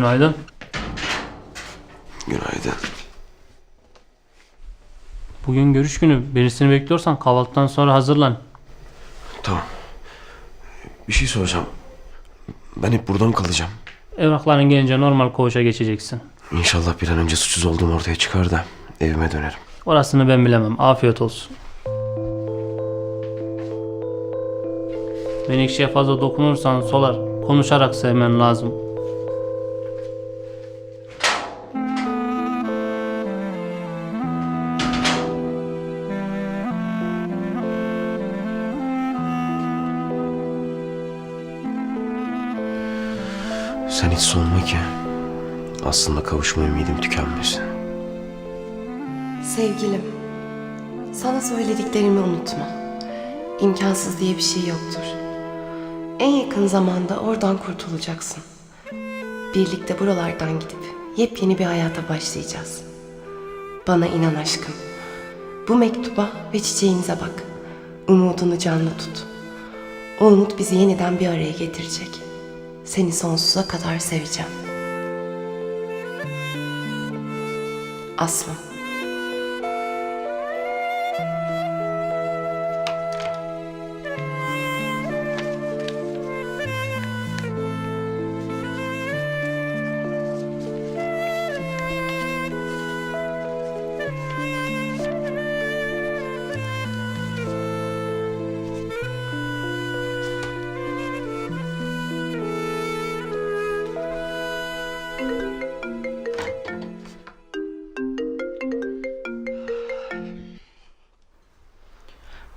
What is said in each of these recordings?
Günaydın. Günaydın. Bugün görüş günü. Birisini bekliyorsan kahvaltıdan sonra hazırlan. Tamam. Bir şey soracağım. Ben hep buradan kalacağım. Evrakların gelince normal koğuşa geçeceksin. İnşallah bir an önce suçsuz olduğum ortaya çıkar da evime dönerim. Orasını ben bilemem. Afiyet olsun. Menekşe'ye fazla dokunursan solar. Konuşarak sevmen lazım. Sen hiç solma ki. Aslında kavuşma ümidim tükenmesin. Sevgilim, sana söylediklerimi unutma. İmkansız diye bir şey yoktur. En yakın zamanda oradan kurtulacaksın. Birlikte buralardan gidip yepyeni bir hayata başlayacağız. Bana inan aşkım. Bu mektuba ve çiçeğinize bak. Umudunu canlı tut. O umut bizi yeniden bir araya getirecek. Seni sonsuza kadar seveceğim. Aslı.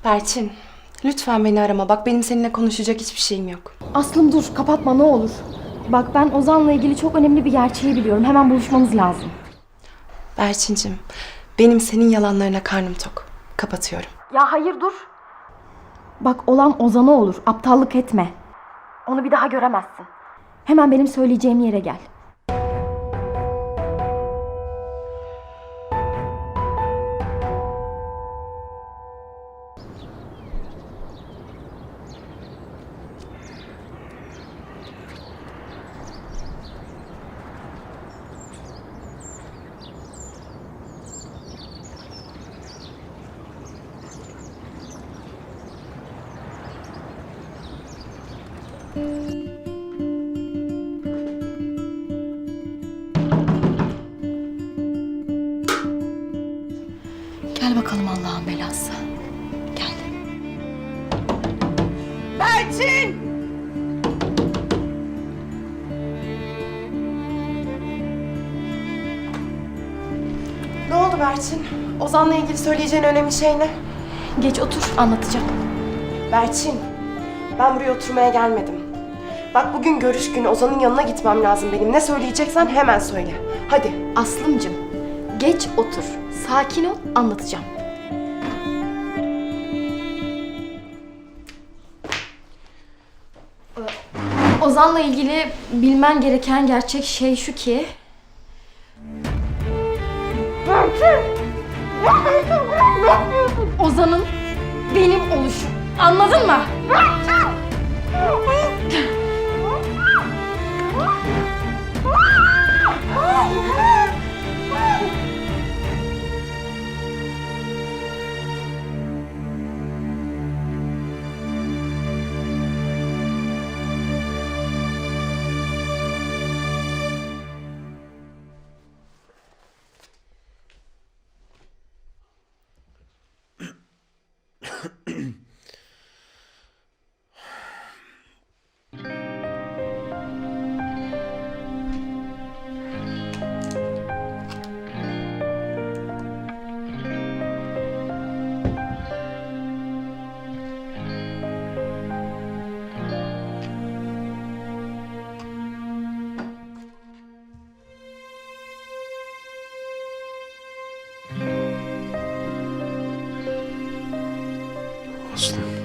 Berçin, lütfen beni arama. Bak benim seninle konuşacak hiçbir şeyim yok. Aslım dur kapatma ne olur. Bak ben Ozan'la ilgili çok önemli bir gerçeği biliyorum. Hemen buluşmamız lazım. Berçincim, benim senin yalanlarına karnım tok. Kapatıyorum. Ya hayır dur. Bak olan Ozan'a olur. Aptallık etme. Onu bir daha göremezsin. Hemen benim söyleyeceğim yere gel. Gel Berçin! Ne oldu Berçin? Ozan'la ilgili söyleyeceğin önemli şey ne? Geç otur anlatacağım. Berçin, ben buraya oturmaya gelmedim. Bak bugün görüş günü Ozan'ın yanına gitmem lazım benim. Ne söyleyeceksen hemen söyle. Hadi. Aslımcım geç otur. Sakin ol anlatacağım. Ozan'la ilgili bilmen gereken gerçek şey şu ki... Ozan'ın benim oluşum. Anladın mı? Aslı.